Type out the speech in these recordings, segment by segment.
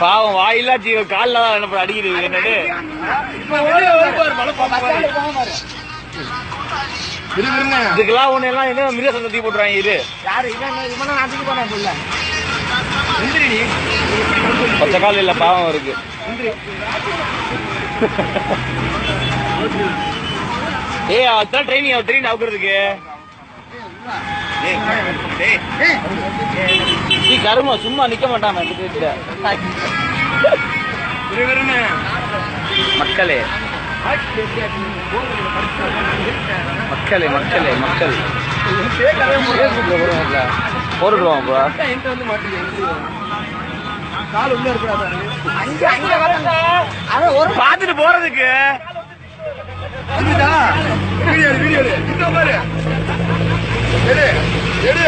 பாவம் வாயிலா ஜீவ காலில் தான் என்ன அடிக்கிறது என்னது? இதுக்கெல்லாம் ஒண்ணு எல்லாம் என்ன மிருக சந்ததி போட்டுறாங்க இரு யாரு இவன் நான் தூக்கி போனேன் புள்ள பச்சை கால் இல்ல பாவம் இருக்கு. ஏய் அதான் ட்ரைனிங் ட்ரெயின் அவுக்கிறதுக்கு நீ கருமா சும்மா நிக்க மாட்டாம மக்களே. மக்களே மக்களே மக்கள். போடுவாங்கல்ல. போட்டுடுவான் ப்ரோ பாத்துட்டு போறதுக்கு. வீடியோ வீடியோ இந்த எடு எடு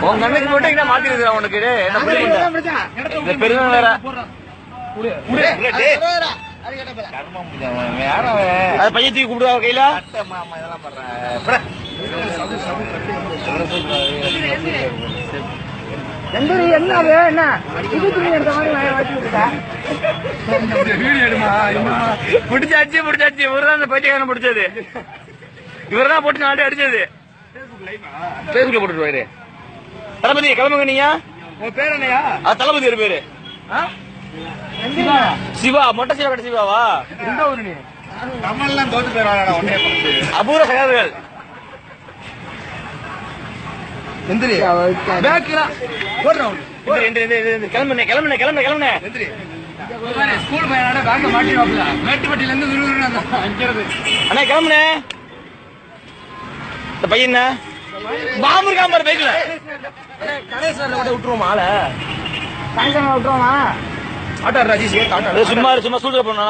உன் கண்ணுக்கு மட்டும் என்ன மாத்திருக்கா உனக்கு என்ன பெருமை வேற பையன் தூக்கி கூப்பிடுவா கையில எந்திரி என்ன அது? என்ன? இது துணி எடுத்த மாதிரி பிடிச்சாச்சு பிடிச்சாச்சு இவர் தான் இந்த பைத்தியக்காரன் பிடிச்சது. இவர் தான் போட்டு நாட்டு அடிச்சது. பேசுக்கு போட்டுருவாரு தளபதி கிளம்புங்க நீங்க. உன் பேர் என்னையா? அது தளபதி ஒரு பேரு. சிவா. மொட்டை சிவா கடை சிவாவா? எந்த ஊரு நீ? நம்மெல்லாம் தோத்து பண்ணு அபூர்வ சகாதுகள் எந்திரி. பேக்ல எந்திரி. கிளம்புனே கிளம்புனே கிளம்புனே கிளம்புனே. எந்திரி. ஸ்கூல் பையனோட பேக்க மாட்டிடுவாப்ல இருந்து விறுவிறுன்னு அண்ணா கிளம்புனே. இந்த பையன் பாம்பு இருக்காம பாரு பைக்ல கணேசன்ல கூட விட்டுருவோம் ஆளை. சாயங்காலம் விட்டுருவானா ஆட்டோ ராஜேஷ். சும்மா சும்மா சூழ்நிலை பண்ணா